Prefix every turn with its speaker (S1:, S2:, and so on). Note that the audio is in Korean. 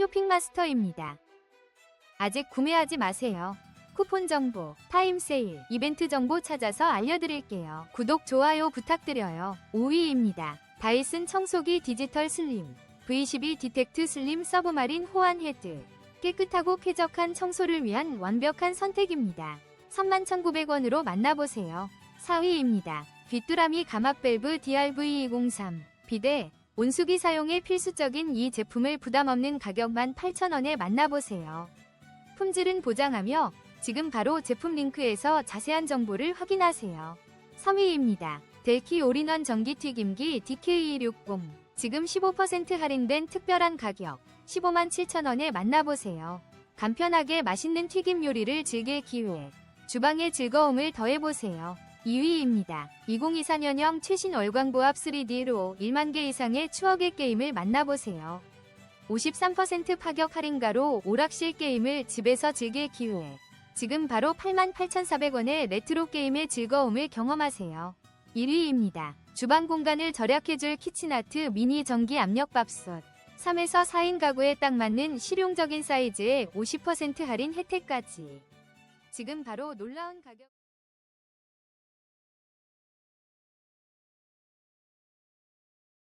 S1: 쇼핑마스터입니다. 아직 구매하지 마세요. 쿠폰 정보, 타임 세일, 이벤트 정보 찾아서 알려드릴게요. 구독, 좋아요 부탁드려요. 5위입니다. 다이슨 청소기 디지털 슬림 V12 디텍트 슬림 서브마린 호환 헤드 깨끗하고 쾌적한 청소를 위한 완벽한 선택입니다. 31,900원으로 만나보세요. 4위입니다. 귀뚜라미 가막 밸브 DRV203 비대 온수기 사용에 필수적인 이 제품을 부담 없는 가격 18,000원에 만나보세요. 품질은 보장하며 지금 바로 제품 링크에서 자세한 정보를 확인하세요. 3위입니다. 델키 올인원 전기튀김기 DK260 지금 15% 할인된 특별한 가격 15만 7천원에 만나보세요. 간편하게 맛있는 튀김 요리를 즐길 기회 주방의 즐거움을 더해보세요. 2위입니다. 2024년형 최신 월광보합 3D로 1만 개 이상의 추억의 게임을 만나보세요. 53% 파격 할인가로 오락실 게임을 집에서 즐길 기회. 지금 바로 88,400원의 레트로 게임의 즐거움을 경험하세요. 1위입니다. 주방 공간을 절약해줄 키친아트 미니 전기 압력밥솥. 3에서 4인 가구에 딱 맞는 실용적인 사이즈에 50% 할인 혜택까지. 지금 바로 놀라운 가격